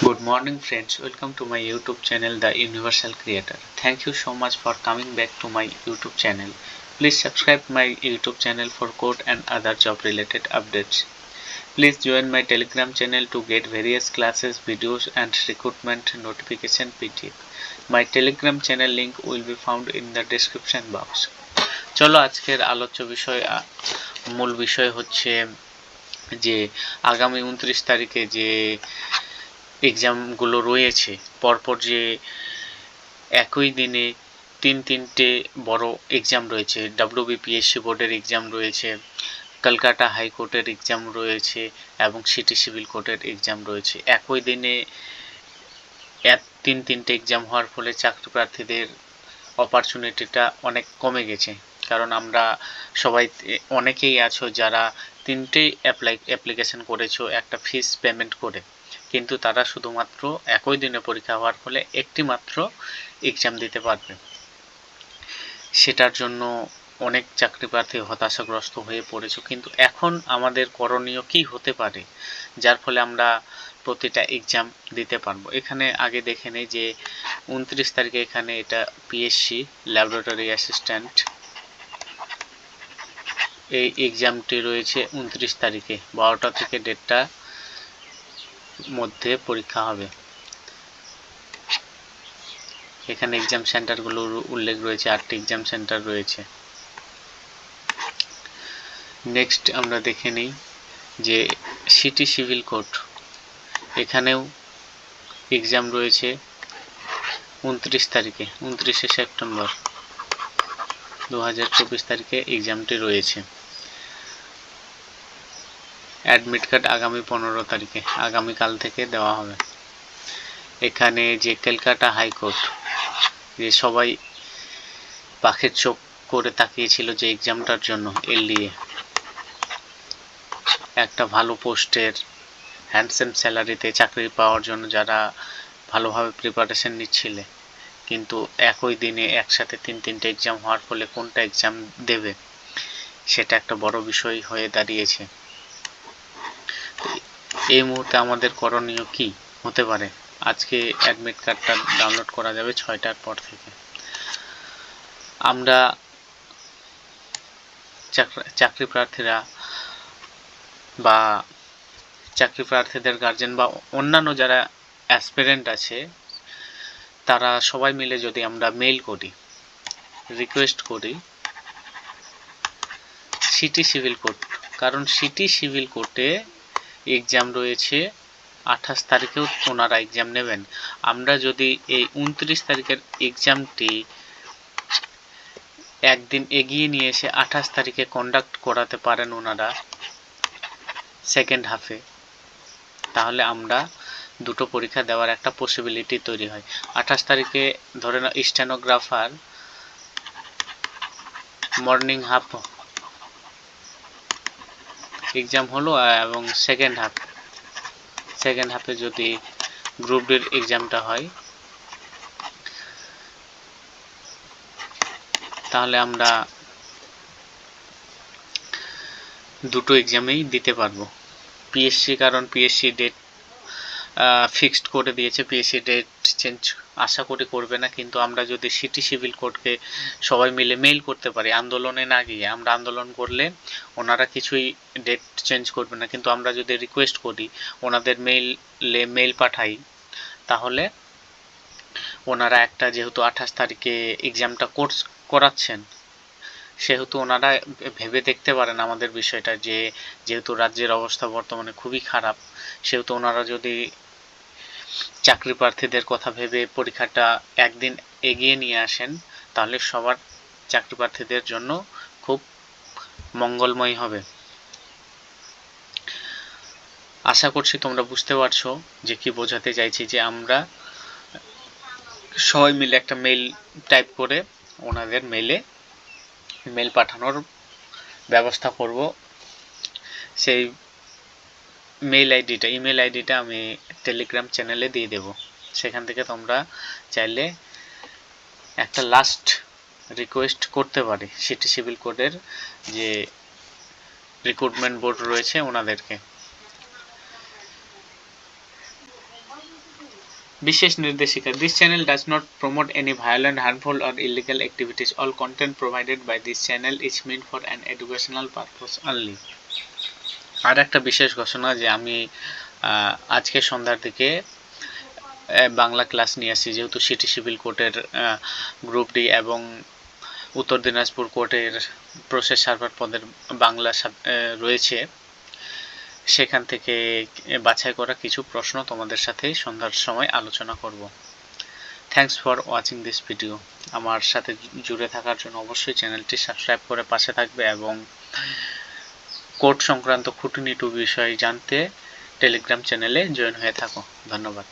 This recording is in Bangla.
Good morning friends, welcome to my YouTube channel The Universal Creator. Thank you so much for coming back to my YouTube channel. Please subscribe my YouTube channel for code and other job related updates. Please join my Telegram channel to get various classes, videos and recruitment notification PDF. My Telegram channel link will be found in the description box. চলো আজকের আলোচ্য বিষয় মূল বিষয় হচ্ছে যে আগামী উনত্রিশ তারিখে যে এক্সামগুলো রয়েছে, পরপর যে একই দিনে তিন তিনটে বড় এক্সাম রয়েছে ডাব্লিউবিপিএসসি বোর্ডের এক্সাম রয়েছে, কলকাতা হাইকোর্টের এক্সাম রয়েছে এবং সিটি সিভিল কোর্টের এক্সাম রয়েছে। একই দিনে এক, তিন তিনটে এক্সাম হওয়ার ফলে চাকরি প্রার্থীদের অপরচুনিটিটা অনেক কমে গেছে। কারণ আমরা সবাই অনেকেই আছো যারা তিনটেই অ্যাপ্লাই অ্যাপ্লিকেশন করেছ, একটা ফিস পেমেন্ট করে। কিন্তু তারা শুধুমাত্র একই দিনে পরীক্ষা হওয়ার ফলে একটি মাত্র এক্সাম দিতে পারবে। সেটার জন্য অনেক চাকরি প্রার্থী হতাশাগ্রস্ত হয়ে পড়েছে। কিন্তু এখন আমাদের করণীয় কি হতে পারে? যার ফলে আমরা প্রতিটা এক্সাম দিতে পারব। এখানে আগে দেখে নেই যে উনত্রিশ তারিখে এখানে এটা পিএসসি ল্যাবরেটরি অ্যাসিস্ট্যান্ট এই এক্সামটি রয়েছে উনত্রিশ তারিখে। বারোটা থেকে দেড়টা মধ্যে পরীক্ষা হবে। এখানে এক্সাম সেন্টারগুলোর উল্লেখ রয়েছে, আটটি এক্সাম সেন্টার রয়েছে। নেক্সট আমরা দেখে নিই যে সিটি সিভিল কোর্ট এখানেও এক্সাম রয়েছে উনত্রিশ তারিখে, উনত্রিশে সেপ্টেম্বর। দু হাজার চব্বিশ তারিখে এক্সামটি রয়েছে। অ্যাডমিট কার্ড আগামী পনেরো তারিখে আগামীকাল থেকে দেওয়া হবে। এখানে যে কলকাতা হাইকোর্ট যে সবাই পাখের চোখ করে তাকিয়েছিল যে এক্সামটার জন্য, এলডিএ। একটা ভালো পোস্টের হ্যান্ডসেম স্যালারিতে চাকরি পাওয়ার জন্য যারা ভালোভাবে প্রিপারেশন নিচ্ছিলে, কিন্তু একই দিনে একসাথে তিন, তিনটে এক্সাম হওয়ার ফলে কোনটা এক্সাম দেবে, সেটা একটা বড় বিষয় হয়ে দাঁড়িয়েছে। এই মুহূর্তে আমাদের করণীয় কি? হতে পারে। আজকে অ্যাডমিট কার্ডটা ডাউনলোড করা যাবে ছয়টার পর থেকে। আমরা চাকরি প্রার্থীরা বা চাকরি প্রার্থীদের গার্জেন বা অন্যান্য যারা অ্যাসপিরেন্ট আছে, তারা সবাই মিলে যদি আমরা মেল করি রিকোয়েস্ট করি সিটি সিভিল কোর্ট কারণ সিটি সিভিল কোর্টে এক্সাম রয়েছে, আঠাশ তারিখেও ওনারা এক্সাম নেবেন। আমরা যদি এই উনত্রিশ তারিখের এক্সামটি একদিন এগিয়ে নিয়ে এসে আঠাশ তারিখে কন্ডাক্ট করাতে পারেন ওনারা সেকেন্ড হাফে তাহলে আমরা দুটো পরীক্ষা দেওয়ার একটা পসিবিলিটি তৈরি হয়। আঠাশ তারিখে ধরে না স্টেনোগ্রাফার মর্নিং হাফ এক্সাম হলো এবং সেকেন্ড হাফ সেকেন্ড হাফে যদি গ্রুপ ডির এক্সামটা হয়, তাহলে আমরা দুটো এক্সামেই দিতে পারব। পিএসসি কারণ পিএসসি ডেট ফিক্সড করে দিয়েছে পিএসসি ডেট চেঞ্জ আশা করি করবে না, কিন্তু আমরা যদি সিটি সিভিল কোর্টকে সবাই মিলে মেইল করতে পারি, আন্দোলনে না গিয়ে, আমরা আন্দোলন করলে ওনারা কিছুই ডেট চেঞ্জ করবে না, কিন্তু আমরা যদি রিকোয়েস্ট করি, ওনাদের মেইলে মেইল পাঠাই, তাহলে ওনারা একটা যেহেতু আঠাশ তারিখে এক্সামটা কোর্স করাচ্ছেন, সেহেতু ওনারা ভেবে দেখতে পারেন আমাদের বিষয়টা যে, যেহেতু রাজ্যের অবস্থা বর্তমানে খুবই খারাপ, সেহেতু ওনারা যদি চাকরি প্রার্থীদের কথা ভেবে পরীক্ষাটা একদিন এগিয়ে নিয়ে আসেন, তাহলে সবার চাকরি প্রার্থীদের জন্য খুব মঙ্গলময় হবে। আশা করছি তোমরা বুঝতে পারছ যে কি বোঝাতে চাইছি যে আমরা সবাই মিলে একটা মেল টাইপ করে ওনাদের মেলে মেল পাঠানোর ব্যবস্থা করব। সেই মেইল আইডিটা ইমেল আইডিটা আমি টেলিগ্রাম চ্যানেলে দিয়ে দেব। সেখান থেকে তোমরা চাইলে একটা লাস্ট রিকোয়েস্ট করতে পারি সিটি সিভিল কোডের যে রিক্রুটমেন্ট বোর্ড রয়েছে ওনাদেরকে। বিশেষ নির্দেশিকা this channel does not promote any violent harmful or illegal activities all content provided by this channel is mean for an educational purpose only আর একটা বিশেষ ঘোষণা যে আমি আজকে সন্ধ্যার দিকে বাংলা ক্লাস নিয়ে আসছি, যেহেতু সিটি সিভিল কোর্টের গ্রুপ ডি এবং উত্তর দিনাজপুর কোর্টের প্রসেস সার্ভার পদের বাংলা রয়েছে, সেখান থেকে বাছাই করা কিছু প্রশ্ন তোমাদের সাথে সন্ধ্যার সময় আলোচনা করব। Thanks for watching this video আমার সাথে জুড়ে থাকার জন্য অবশ্যই চ্যানেলটি সাবস্ক্রাইব করে পাশে থাকবে এবং কোর্ট সংক্রান্ত খুঁটিনিটু বিষয় জানতে টেলিগ্রাম চ্যানেলে জয়েন হয়ে থাকো। ধন্যবাদ।